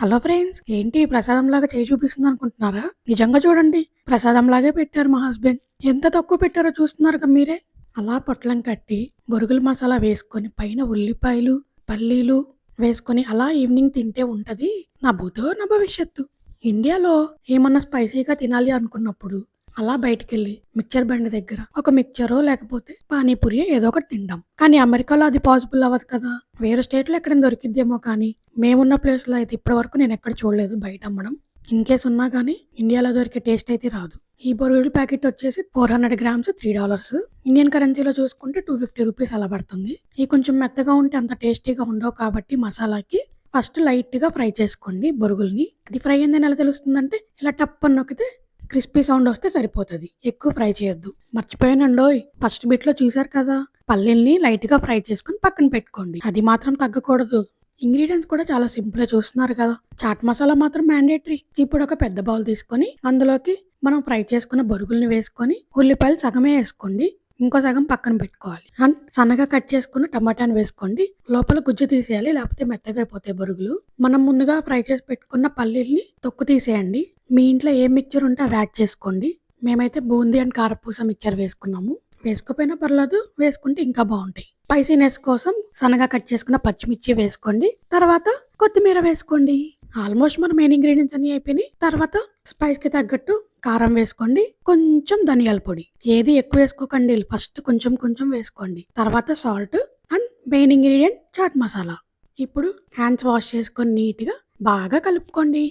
Hello friends ఏంటి ప్రసాదం లాగా చేయి చూపిస్తుంది అనుకుంటున్నారా? నిజంగా చూడండి ప్రసాదం లాగే పెట్టారు మా హస్బెండ్ ఎంత తక్కువ పెట్టారో చూస్తున్నారు కదా మీరే. అలా పొట్లం కట్టి బొరుగుల మసాలా వేసుకొని పైన ఉల్లిపాయలు పల్లీలు వేసుకొని అలా ఈవినింగ్ తింటే ఉంటది నా భూతో నా భవిష్యత్తు. ఇండియాలో ఏమన్నా స్పైసీగా తినాలి అనుకున్నప్పుడు అలా బయటకెళ్ళి మిక్చర్ బండి దగ్గర ఒక మిక్చరో లేకపోతే పానీపూరి ఏదో ఒకటి తింటాం. కానీ అమెరికాలో అది పాసిబుల్ అవ్వదు కదా. వేరే స్టేట్లో ఎక్కడైనా దొరికిద్దేమో కానీ మేమున్న ప్లేస్లో అయితే ఇప్పటి వరకు నేను ఎక్కడ చూడలేదు బయట అమ్మడం. ఇన్ కేస్ ఉన్నా కానీ ఇండియాలో దొరికే టేస్ట్ అయితే రాదు. ఈ బొరుగుల ప్యాకెట్ వచ్చేసి four hundred grams three dollars. Indian కరెన్సీలో చూసుకుంటే టూ ఫిఫ్టీ రూపీస్ అలా పడుతుంది. ఈ కొంచెం మెత్తగా ఉంటే అంత టేస్టీగా ఉండవు కాబట్టి మసాలాకి ఫస్ట్ లైట్గా ఫ్రై చేసుకోండి బొరుగుల్ని. అది ఫ్రై అయిందని ఎలా తెలుస్తుందంటే ఇలా టప్ అని నొక్కితే క్రిస్పీ సౌండ్ వస్తే సరిపోతుంది. ఎక్కువ ఫ్రై చేయొద్దు. మర్చిపోయానండోయ్. ఫస్ట్ బిట్లో చూసారు కదా. పల్లెల్ని లైట్గా ఫ్రై చేసుకుని పక్కన పెట్టుకోండి. అది మాత్రం తగ్గకూడదు. ఇంగ్రీడియంట్స్ కూడా చాలా సింపుల్ చూస్తున్నారు కదా. చాట్ మసాలా మాత్రం మ్యాండేటరీ. ఇప్పుడు ఒక పెద్ద బౌల్ తీసుకొని అందులోకి మనం ఫ్రై చేసుకున్న బొరుగుల్ని వేసుకొని ఉల్లిపాయలు సగమే వేసుకోండి. ఇంకో సగం పక్కన పెట్టుకోవాలి. అండ్ సన్నగా కట్ చేసుకున్న టమాటాని వేసుకోండి. లోపల గుజ్జు తీసేయాలి. లేకపోతే మెత్తగా అయిపోతాయి బొరుగులు. మనం ముందుగా ఫ్రై చేసి పెట్టుకున్న పల్లీల్ని తొక్కు తీసేయండి. మీ ఇంట్లో ఏ మిక్చర్ ఉంటే అవి యాడ్ చేసుకోండి. మేమైతే బూందీ అండ్ కారపూస మిక్చర్ వేసుకున్నాము. వేసుకోపోయినా పర్లేదు వేసుకుంటే ఇంకా బాగుంటాయి. స్పైసీనెస్ కోసం సన్నగా కట్ చేసుకున్న పచ్చిమిర్చి వేసుకోండి. తర్వాత కొత్తిమీర వేసుకోండి. ఆల్మోస్ట్ మన మెయిన్ ఇంగ్రీడియంట్స్ అన్ని అయిపోయినాయి. తర్వాత స్పైస్కి తగ్గట్టు కారం వేసుకోండి. కొంచెం ధనియాల పొడి. ఏది ఎక్కువ వేసుకోకండి. ఫస్ట్ కొంచెం కొంచెం వేసుకోండి. తర్వాత salt and main ingredient chaat masala ఇప్పుడు హ్యాండ్స్ వాష్ చేసుకొని నీట్గా బాగా కలుపుకోండి.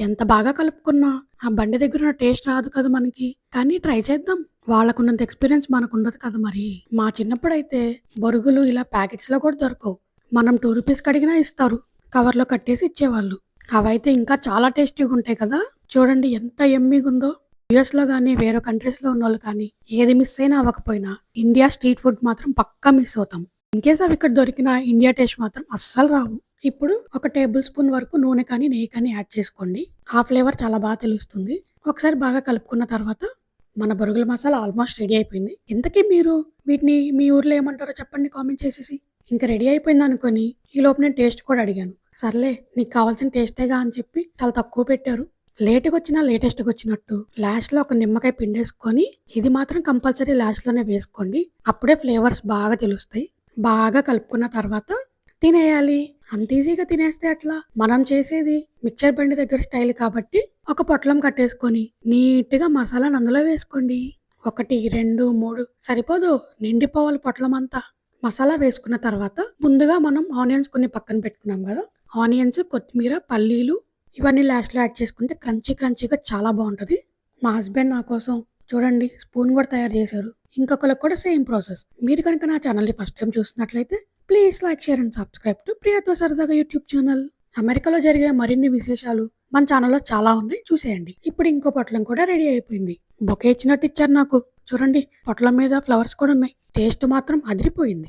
ఎంత బాగా కలుపుకున్నా ఆ బండి దగ్గర ఉన్న టేస్ట్ రాదు కదా మనకి. కానీ ట్రై చేద్దాం. వాళ్ళకున్నంత ఎక్స్పీరియన్స్ మనకు ఉండదు కదా మరి. మా చిన్నప్పుడైతే బొరుగులు ఇలా ప్యాకెట్స్లో కూడా దొరకవు. మనం టూ రూపీస్ కడిగినా ఇస్తారు. కవర్లో కట్టేసి ఇచ్చేవాళ్ళు. అవైతే ఇంకా చాలా టేస్టీగా ఉంటాయి కదా. చూడండి ఎంత ఎమ్మిగా ఉందో యుఎస్లో కానీ వేరే కంట్రీస్లో ఉన్న వాళ్ళు కానీ ఏది మిస్ అయినా అవ్వకపోయినా ఇండియా స్ట్రీట్ ఫుడ్ మాత్రం పక్కా మిస్ అవుతాం. ఇన్కేస్ అవి ఇక్కడ దొరికిన ఇండియా టేస్ట్ మాత్రం అస్సలు రావు. ఇప్పుడు ఒక టేబుల్ స్పూన్ వరకు నూనె కానీ నెయ్యి కానీ యాడ్ చేసుకోండి. ఆ ఫ్లేవర్ చాలా బాగా తెలుస్తుంది. ఒకసారి బాగా కలుపుకున్న తర్వాత మన బొరుగుల మసాలా ఆల్మోస్ట్ రెడీ అయిపోయింది. ఇంతకీ మీరు వీటిని మీ ఊర్లో ఏమంటారో చెప్పండి కామెంట్ చేసేసి. ఇంకా రెడీ అయిపోయింది అనుకొని ఈ లోపు నేను టేస్ట్ కూడా అడిగాను. సర్లే నీకు కావాల్సిన టేస్టేగా అని చెప్పి చాలా తక్కువ పెట్టారు. లేట్గా వచ్చినా లేటెస్ట్గా వచ్చినట్టు లాస్ట్లో ఒక నిమ్మకాయ పిండేసుకొని ఇది మాత్రం కంపల్సరీ లాస్ట్లోనే వేసుకోండి. అప్పుడే ఫ్లేవర్స్ బాగా తెలుస్తాయి. బాగా కలుపుకున్న తర్వాత తినేయాలి. అంత ఈజీగా తినేస్తే అట్లా మనం చేసేది మిక్చర్ బండి దగ్గర స్టైల్ కాబట్టి ఒక పొట్లం కట్టేసుకొని నీట్గా మసాలాను అందులో వేసుకోండి. ఒకటి రెండు మూడు. సరిపోదు నిండిపోవాలి పొట్లం అంతా మసాలా వేసుకున్న తర్వాత ముందుగా మనం ఆనియన్స్ కొన్ని పక్కన పెట్టుకున్నాం కదా. ఆనియన్స్ కొత్తిమీర పల్లీలు ఇవన్నీ లాస్ట్లో యాడ్ చేసుకుంటే క్రంచీ క్రంచీగా చాలా బాగుంటుంది. మా హస్బెండ్ నా కోసం చూడండి స్పూన్ కూడా తయారు చేశారు. ఇంకొకరికి కూడా సేమ్ ప్రాసెస్. మీరు కనుక నా ఛానల్ని ఫస్ట్ టైం చూసినట్లయితే please like share and subscribe to ప్రియాతో సరదాగా యూట్యూబ్ ఛానల్ అమెరికాలో జరిగే మరిన్ని విశేషాలు మన ఛానల్లో చాలా ఉన్నాయి. చూసేయండి. ఇప్పుడు ఇంకో పొట్లం కూడా రెడీ అయిపోయింది. బొకే ఇచ్చినట్టు ఇచ్చారు నాకు. చూడండి పొట్లం మీద ఫ్లవర్స్ కూడా ఉన్నాయి. టేస్ట్ మాత్రం అదిరిపోయింది.